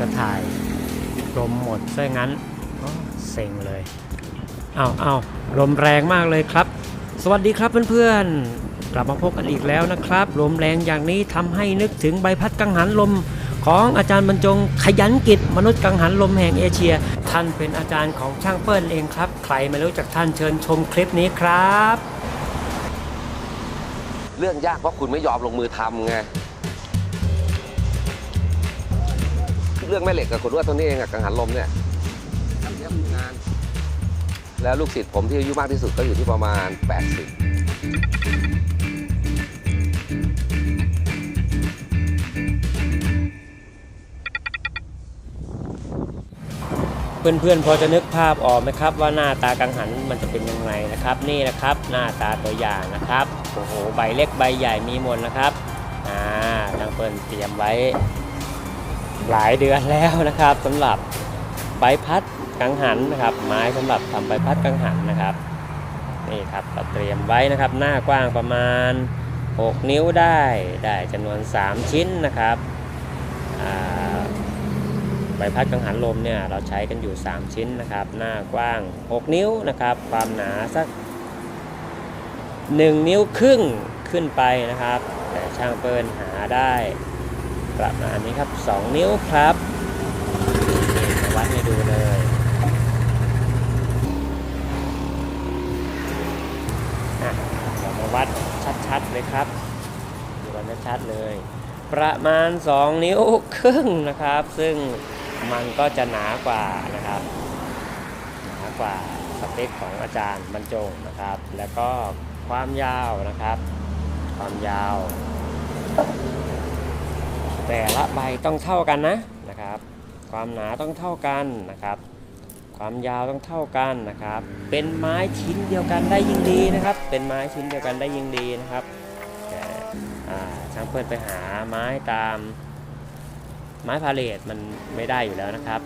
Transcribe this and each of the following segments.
จะถ่ายลมหมดซะงั้นเซ็งเลยเอาเอาลมแรงมากเลยครับ สวัสดีครับเพื่อนๆ กลับมาพบกันอีกแล้วนะครับ ลมแรงอย่างนี้ทำให้นึกถึงใบพัดกังหันลมของอาจารย์บรรจงขยันกิจมนุษย์กังหันลมแห่งเอเชีย ท่านเป็นอาจารย์ของช่างเปิ้ลเองครับ ใครไม่รู้จักท่านเชิญชมคลิปนี้ครับ เรื่องยากเพราะคุณไม่ยอมลงมือทำไง เรื่องแม่เหล็กกับคุณว่าตัวนี้เองอะกังหันลมเนี่ยทำเนี้ยงาน แล้วลูกศิษย์ผมที่อายุมากที่สุดก็อยู่ที่ประมาณ 80 เพื่อนๆพอจะนึกภาพออกไหมครับ ว่าหน้าตากังหันมันจะเป็นยังไงนะครับ นี่นะครับหน้าตาตัวอย่างนะครับโอ้โหใบเล็กใบใหญ่มีหมดนะครับอ่าทางเปิ้ลเตรียมไว้ หลายเดือนแล้วนะครับสำหรับใบพัดกังหันนะครับ ไม้สำหรับทำใบพัดกังหันนะครับนี่ครับเตรียมไว้นะครับ หน้ากว้างประมาณ 6 นิ้วได้ได้จำนวน 3 ชิ้นนะครับใบพัดกังหันลมเนี่ยเราใช้กันอยู่ 3 ชิ้นนะครับ หน้ากว้าง 6 นิ้วนะครับ ความหนาสัก 1 นิ้วครึ่งขึ้นไปนะครับ แต่ช่างเปิลหาได้ ประมาณนี้ครับ 2 นิ้วครับมาวัดให้ดูเลยเรามาวัดชัดๆเลยครับดูกันชัดๆเลย ประมาณ 2 นิ้วครึ่งนะครับ ซึ่งมันก็จะหนากว่านะครับ หนากว่าสเปคของอาจารย์บรรจงนะครับ แล้วก็ความยาวนะครับ ความยาว แต่ละใบต้องเท่ากันนะนะครับ ความหนาต้องเท่ากันนะครับ ความยาวต้องเท่ากันนะครับ เป็นไม้ชิ้นเดียวกันได้ยิ่งดีนะครับ เป็นไม้ชิ้นเดียวกันได้ยิ่งดีนะครับแต่ช่างเพื่อนไปหาไม้ตามไม้พาเลทมันไม่ได้อยู่แล้วนะครับ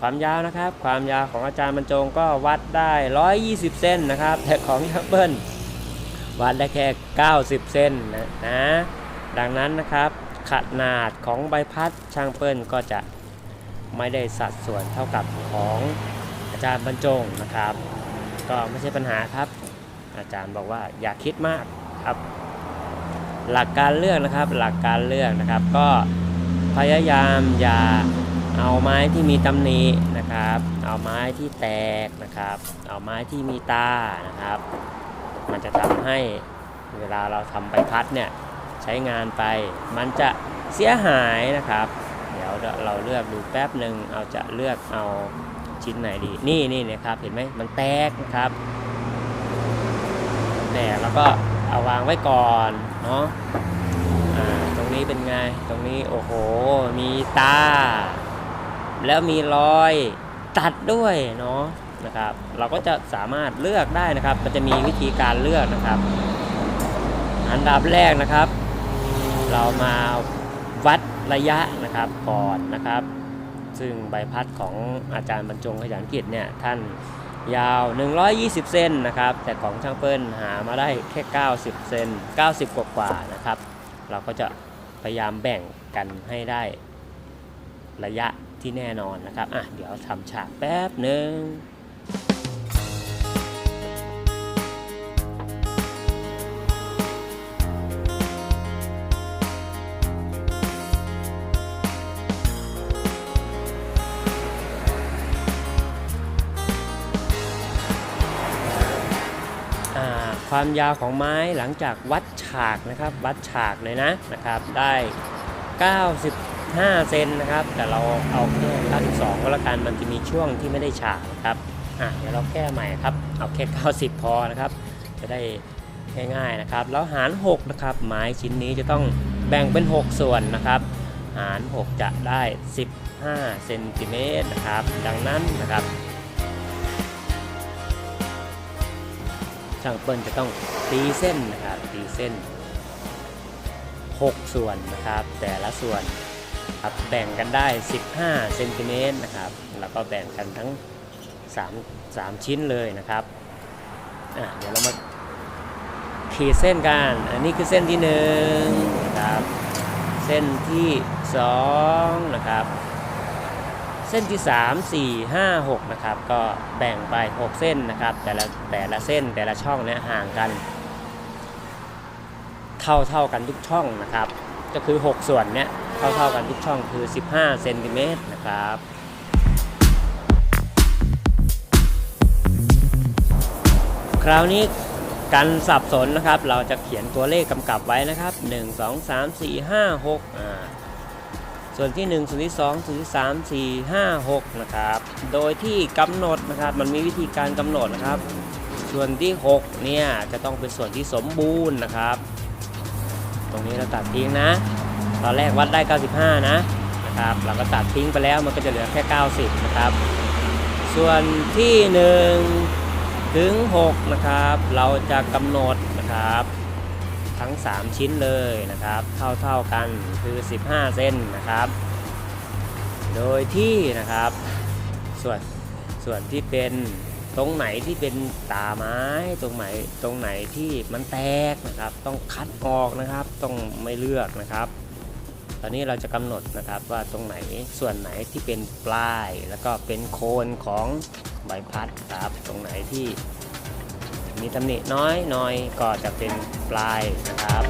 ความยาวนะครับ ความยาวของอาจารย์บรรจงก็วัดได้ 120เซนนะครับ แต่ของช่างเปิ้ลวัดได้แค่ 90เซนนะนะดังนั้นนะครับ ขนาดของใบพัดช่างเปิ้ลก็จะไม่ได้สัดส่วนเท่ากับของอาจารย์บรรจงนะครับ ก็ไม่ใช่ปัญหาครับ อาจารย์บอกว่าอย่าคิดมากครับ หลักการเลือกนะครับหลักการเลือกนะครับ ก็พยายามอย่าเอาไม้ที่มีตำหนินะครับ เอาไม้ที่แตกนะครับ เอาไม้ที่มีตานะครับ มันจะทำให้เวลาเราทำใบพัดเนี่ย ใช้งานไป มันจะเสียหายนะครับ เดี๋ยวเราเลือกดูแป๊บหนึ่งเอาจะเลือกเอาชิ้นไหนดี นี่นี่นะครับ เห็นไหมมันแตกนะครับแตกแล้วก็เอาวางไว้ก่อนเนาะตรงนี้เป็นไง ตรงนี้โอ้โห มีตา แล้วมีรอยตัดด้วยเนาะนะครับ เราก็จะสามารถเลือกได้นะครับ มันจะมีวิธีการเลือกนะครับ อันดับแรกนะครับ เรามาวัดระยะนะครับก่อนนะครับ ซึ่งใบพัดของอาจารย์บรรจงขยันกิจเนี่ยท่านยาว 120 เซนนะครับ แต่ของช่างเปิ้ลหามาได้แค่ 90 เซน90 กว่ากว่านะครับ เราก็จะพยายามแบ่งกันให้ได้ระยะที่แน่นอนนะครับ อะ เดี๋ยวทำฉากแป๊บหนึ่ง ความยาวของไม้หลังจากวัดฉากนะครับ วัดฉากเลยนะนะครับ ได้ 95 เซนนะครับ แต่เราเอาแค่92ก็แล้วกันมันจะมีช่วงที่ไม่ได้ฉากนะครับอะเดี๋ยวเราแก้ใหม่ครับ เอาแค่90 พอนะครับ จะได้ง่ายๆนะครับ แล้วหาร 6 นะครับ ไม้ชิ้นนี้จะต้องแบ่งเป็น 6 ส่วนนะครับ หาร 6 จะได้ 15 เซนติเมตรนะครับ ดังนั้นนะครับ ช่างเปิ้ลจะต้องตีเส้นนะครับตีเส้น 6 ส่วนนะครับ แต่ละส่วนครับแบ่งกันได้ 15เซนติเมตรนะครับแล้วก็แบ่งกันทั้ง 3 3 ชิ้นเลยนะครับอะเดี๋ยวเรามาขีดเส้นกันอันนี้คือเส้นที่1นะครับเส้นที่2นะครับ เส้นที่ 3 4 5 6 นะครับ ก็แบ่งไป 6 เส้นนะครับ แต่ละแต่ละเส้นแต่ละช่องเนี่ยห่างกัน เท่าเท่ากันทุกช่องนะครับ ก็คือ 6 ส่วนเนี้ยเท่าเท่ากันทุกช่องคือ 15เซนติเมตรนะครับคราวนี้การสับสนนะครับ เราจะเขียนตัวเลขกำกับไว้นะครับ 1 2 3 4 5 6อ่า ส่วนที่ 1 ส่วนที่ 2 ส่วนที่ 3 4 5 6 นะครับ โดยที่กำหนดนะครับ มันมีวิธีการกำหนดนะครับ ส่วนที่ 6 เนี่ย จะต้องเป็นส่วนที่สมบูรณ์นะครับ ตรงนี้เราตัดทิ้งนะ ตอนแรกวัดได้ 95 นะนะครับ เราก็ตัดทิ้งไปแล้ว มันก็จะเหลือแค่ 90 นะครับ ส่วนที่ 1 ถึง 6 นะครับ เราจะกำหนดนะครับ ทั้ง 3 ชิ้นเลยนะครับเท่าเท่าๆกันคือ 15 เส้นนะครับ โดยที่นะครับส่วนส่วนที่เป็นตรงไหนที่เป็นตาไม้ตรงไหนตรงไหนที่มันแตกนะครับ ต้องคัดออกนะครับ ต้องไม่เลือกนะครับ ตอนนี้เราจะกำหนดนะครับว่าตรงไหนส่วนไหนที่เป็นปลาย แล้วก็เป็นโคนของใบพัดครับ ตรงไหนที่ มีตำหนิน้อยหน่อยก็จะเป็นปลายนะครับ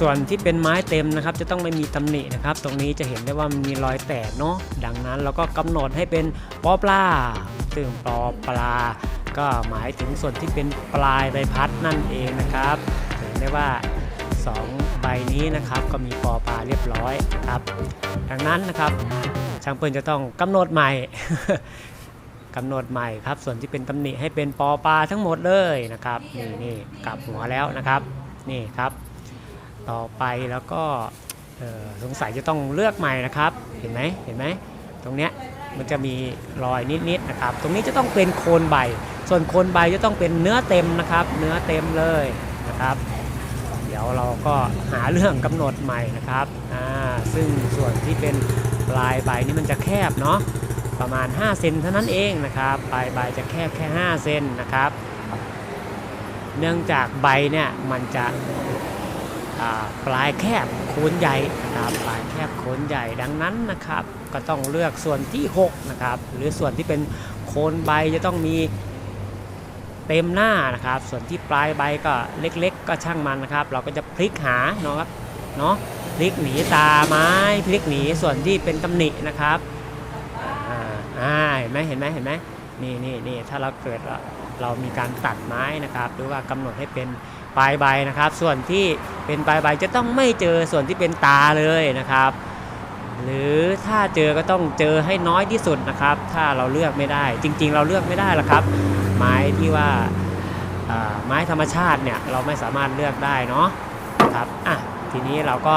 ส่วนที่เป็นไม้เต็มนะครับ จะต้องไม่มีตำหนินะครับ ตรงนี้จะเห็นได้ว่ามันมีรอยแตกเนาะดังนั้นเราก็กำหนดให้เป็นปอปลาซึ่งปอปลา ก็หมายถึงส่วนที่เป็นปลายใบพัดนั่นเองนะครับเห็นได้ว่า2ใบนี้นะครับก็มีปอปลาเรียบร้อยครับ ดังนั้นนะครับช่างเปิ้ลจะต้องกำหนดใหม่ กำหนดใหม่ครับ ส่วนที่เป็นตำหนิให้เป็นปอปลาทั้งหมดเลยนะครับนี่นี่กลับหัวแล้วนะครับนี่ครับ ต่อไปแล้วก็สงสัยจะต้องเลือกใหม่นะครับ เห็นไหมเห็นไหมตรงเนี้ยมันจะมีรอยนิดๆนะครับ ตรงนี้จะต้องเป็นโคนใบ ส่วนโคนใบจะต้องเป็นเนื้อเต็มนะครับ เนื้อเต็มเลยนะครับ เดี๋ยวเราก็หาเรื่องกำหนดใหม่นะครับอ่าซึ่งส่วนที่เป็นปลายใบนี่มันจะแคบเนาะ ประมาณ 5 เซนเท่านั้นเองนะครับปลายใบจะแคบแค่ 5 เซนนะครับ เนื่องจากใบเนี่ยมันจะปลายแคบโคนใหญ่นะครับปลายแคบโคนใหญ่ดังนั้นนะครับ ก็ต้องเลือกส่วนที่6นะครับหรือส่วนที่เป็นโคนใบจะต้องมีเต็มหน้านะครับ ส่วนที่ปลายใบก็เล็ก ๆ ก็ช่างมันนะครับ เราก็จะพลิกหาเนาะครับเนาะพลิกหนีตาไม้พลิกหนีส่วนที่เป็นตำหนินะครับ อ่าอ่าเห็นไหมเห็นไหมเห็นไหมนี่นี่นี่ถ้าเราเกิดเรามีการตัดไม้นะครับ หรือว่ากำหนดให้เป็นปลายใบนะครับ ส่วนที่เป็นปลายใบจะต้องไม่เจอส่วนที่เป็นตาเลยนะครับ หรือถ้าเจอก็ต้องเจอให้น้อยที่สุดนะครับ ถ้าเราเลือกไม่ได้ จริง ๆ เราเลือกไม่ได้หรอกครับ ไม้ที่ว่าไม้ธรรมชาติเนี่ยเราไม่สามารถเลือกได้เนาะครับอะทีนี้เราก็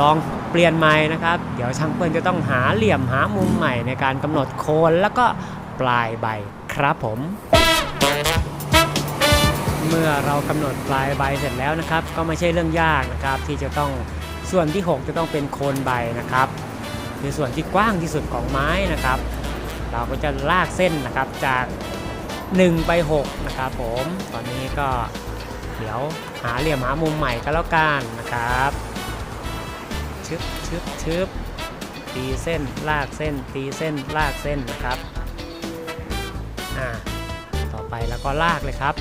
ลองเปลี่ยนใหม่นะครับ เดี๋ยวช่างเปิ้ลจะต้องหาเหลี่ยมหามุมใหม่ในการกำหนดโคนแล้วก็ปลายใบครับผม เมื่อเรากำหนดปลายใบเสร็จแล้วนะครับ ก็ไม่ใช่เรื่องยากนะครับ ที่จะต้องส่วนที่ 6 จะต้องเป็นโคนใบนะครับหรือส่วนที่กว้างที่สุดของไม้นะครับ เราก็จะลากเส้นนะครับจาก 1 ไป6นะครับผมตอนนี้ก็เดี๋ยวหาเหลี่ยมหามุมใหม่ก็แล้วกันนะครับ ชึบชึบชึบตีเส้นลากเส้นตีเส้นลากเส้นนะครับอ่าต่อไปแล้วก็ลากเลยครับ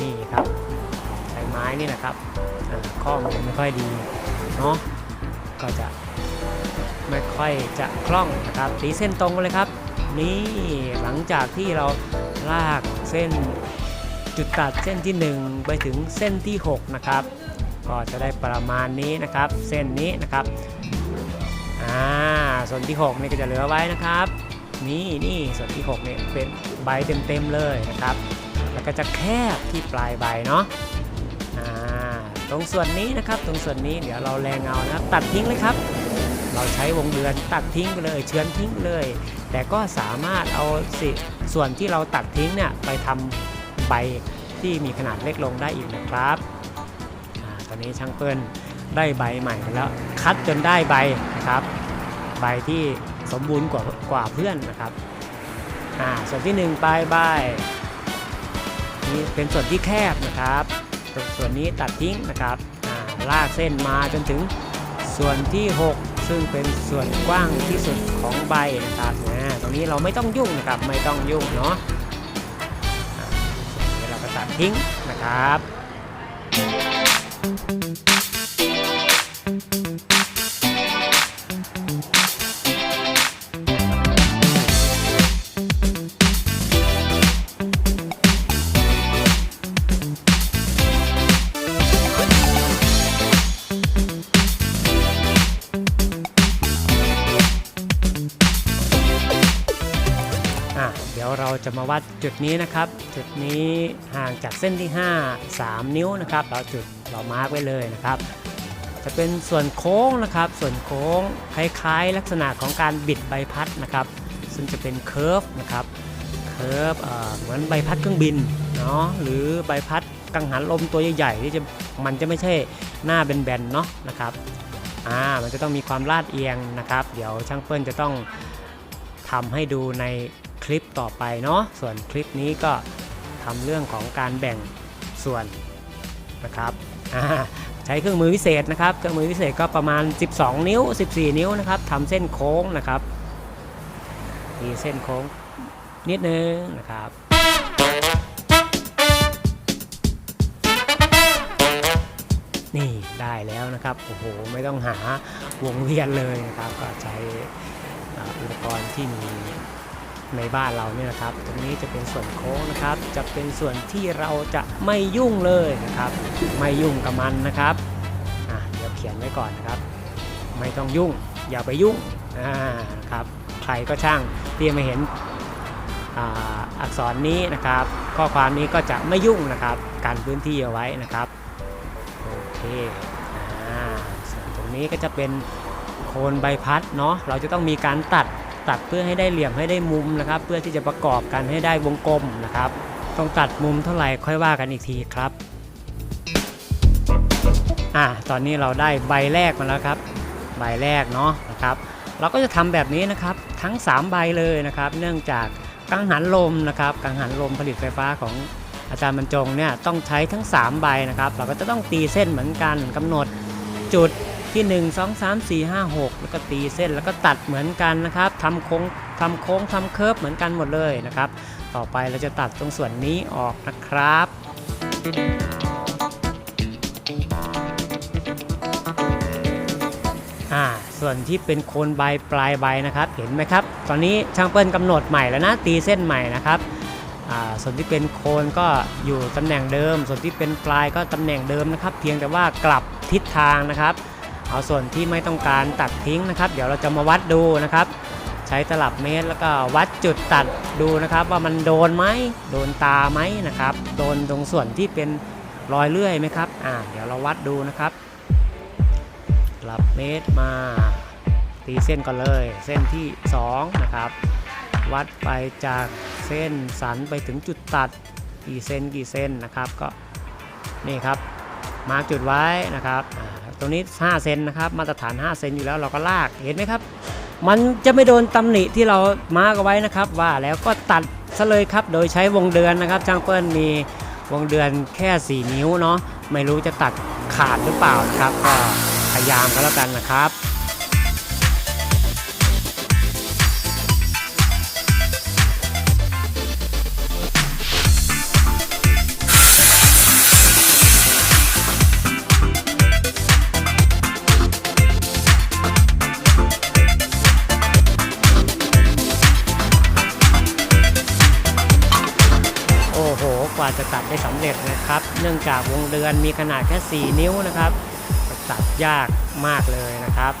นี่ครับใช้ไม้นี่นะครับอ่าข้อมันไม่ค่อยดีเนาะก็จะไม่ค่อยจะคล่องนะครับตีเส้นตรงเลยครับ นี่หลังจากที่เราลากเส้นจุดตัดเส้นที่ 1 ไปถึงเส้นที่ 6 นะครับ ก็จะได้ประมาณนี้นะครับ เส้นนี้นะครับอ่าส่วนที่6นี่ก็จะเหลือไว้นะครับ นี่นี่ส่วนที่6เนี่ยเป็นใบเต็มๆเลยนะครับ แล้วก็จะแคบที่ปลายใบเนาะอ่าตรงส่วนนี้นะครับ ตรงส่วนนี้เดี๋ยวเราแรงเงานะครับตัดทิ้งเลยครับเราใช้วงเดือนตัดทิ้งไปเลยเชือนทิ้งเลย แต่ก็สามารถเอาสิส่วนที่เราตัดทิ้งเนี่ยไปทำใบที่มีขนาดเล็กลงได้อีกนะครับ อนนี้ช่างเปิ้ลได้ใบใหม่แล้วคัดจนได้ใบนะครับ ใบที่สมบูรณ์กว่ากว่าเพื่อนนะครับอ่าส่วนที่หนึ่งปลายใบนี่เป็นส่วนที่แคบนะครับ ส่วนนี้ตัดทิ้งนะครับอ่าลากเส้นมาจนถึงส่วนที่ 6 ซึ่งเป็นส่วนกว้างที่สุดของใบนะครับอ่าตรงนี้เราไม่ต้องยุ่งนะครับไม่ต้องยุ่งเนาะอ่าส่วนนี้เราก็ตัดทิ้งนะครับ Thank you. อะเดี๋ยวเราจะมาวัดจุดนี้นะครับ จุดนี้ห่างจากเส้นที่ 5 3 นิ้วนะครับ เราจุดเรามาร์กไว้เลยนะครับ จะเป็นส่วนโค้งนะครับ ส่วนโค้งคล้ายๆ ลักษณะของการบิดใบพัดนะครับ ซึ่งจะเป็นเคิร์ฟนะครับเคิร์ฟเหมือนใบพัดเครื่องบินเนาะหรือใบพัดกังหันลมตัวใหญ่ๆที่จะมันจะไม่ใช่หน้าแบนๆเนาะนะครับอ่ามันจะต้องมีความลาดเอียงนะครับ เดี๋ยวช่างเปิ้ลจะต้องทำให้ดูใน คลิปต่อไปเนาะส่วนคลิปนี้ก็ทำเรื่องของการแบ่งส่วนนะครับใช้เครื่องมือพิเศษนะครับเครื่องมือพิเศษก็ประมาณ 12 นิ้ว 14 นิ้วนะครับทำเส้นโค้งนะครับมีเส้นโค้งนิดนึงนะครับนี่ได้แล้วนะครับโอ้โหไม่ต้องหาวงเวียนเลยนะครับ ก็ใช้อุปกรณ์ที่มี ในบ้านเราเนี่ยนะครับ ตรงนี้จะเป็นส่วนโค้งนะครับ จะเป็นส่วนที่เราจะไม่ยุ่งเลยนะครับ ไม่ยุ่งกับมันนะครับอะเดี๋ยวเขียนไว้ก่อนนะครับ ไม่ต้องยุ่ง อย่าไปยุ่งอ่าครับใครก็ช่างที่ไม่เห็นอ่าอักษรนี้นะครับ ข้อความนี้ก็จะไม่ยุ่งนะครับการพื้นที่เอาไว้นะครับโอเคอ่าส่วนตรงนี้ก็จะเป็นโคนใบพัดเนาะเราจะต้องมีการตัด ตัดเพื่อให้ได้เหลี่ยมให้ได้มุมนะครับ เพื่อที่จะประกอบกันให้ได้วงกลมนะครับ ต้องตัดมุมเท่าไหร่ค่อยว่ากันอีกทีครับอะตอนนี้เราได้ใบแรกมาแล้วครับ ใบแรกเนาะนะครับ เราก็จะทำแบบนี้นะครับทั้ง 3 ใบเลยนะครับ เนื่องจากกังหันลมนะครับกังหันลมผลิตไฟฟ้าของอาจารย์บรรจงเนี่ยต้องใช้ทั้ง 3 ใบนะครับ เราก็จะต้องตีเส้นเหมือนกันกำหนดจุด ที่ 1 2 3 4 5 6 แล้วก็ตีเส้นแล้วก็ตัดเหมือนกันนะครับทำโค้งทำโค้งทำเคิร์ฟเหมือนกันหมดเลยนะครับ ต่อไปเราจะตัดตรงส่วนนี้ออกนะครับ อ่าส่วนที่เป็นโคนใบปลายใบนะครับ เห็นไหมครับ ตอนนี้ช่างเปิ้ลกำหนดใหม่แล้วนะตีเส้นใหม่นะครับอ่าส่วนที่เป็นโคนก็อยู่ตำแหน่งเดิม ส่วนที่เป็นปลายก็ตำแหน่งเดิมนะครับ เพียงแต่ว่ากลับทิศทางนะครับ เอาส่วนที่ไม่ต้องการตัดทิ้งนะครับ เดี๋ยวเราจะมาวัดดูนะครับ ใช้ตลับเมตรแล้วก็วัดจุดตัดดูนะครับ ว่ามันโดนไหมโดนตาไหมนะครับ โดนตรงส่วนที่เป็นรอยเลื่อยไหมครับอ่าเดี๋ยวเราวัดดูนะครับตลับเมตรมาตีเส้นก่อนเลย เส้นที่ 2 นะครับ วัดไปจากเส้นสันไปถึงจุดตัดกี่เซนกี่เซนนะครับก็นี่ครับมาร์กจุดไว้นะครับอ่า รงนี้ 5 เซนนะครับ มาตรฐาน 5 เซนอยู่แล้วเราก็ลาก เห็นไหมครับ มันจะไม่โดนตำหนิที่เรามาร์กเอาไว้นะครับ ว่าแล้วก็ตัดซะเลยครับ โดยใช้วงเดือนนะครับ ช่างเปิ้ลมีวงเดือนแค่ 4 นิ้วเนาะ ไม่รู้จะตัดขาดหรือเปล่านะครับ ก็พยายามก็แล้วกันนะครับ จะตัดได้สำเร็จนะครับ เนื่องจากวงเดือนมีขนาดแค่ 4 นิ้วนะครับ ตัดยากมากเลยนะครับ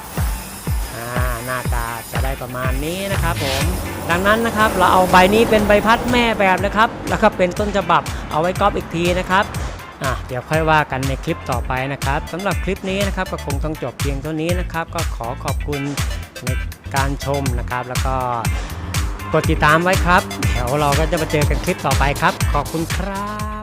หน้าตาจะได้ประมาณนี้นะครับผมดังนั้นนะครับเราเอาใบนี้เป็นใบพัดแม่แบบนะครับ แล้วก็เป็นต้นฉบับเอาไว้ก๊อปอีกทีนะครับอะเดี๋ยวค่อยว่ากันในคลิปต่อไปนะครับสำหรับคลิปนี้นะครับก็คงต้องจบเพียงเท่านี้นะครับ ก็ขอขอบคุณในการชมนะครับ แล้วก็ กดติดตามไว้ครับ เดี๋ยวเราก็จะมาเจอกันคลิปต่อไปครับ ขอบคุณครับ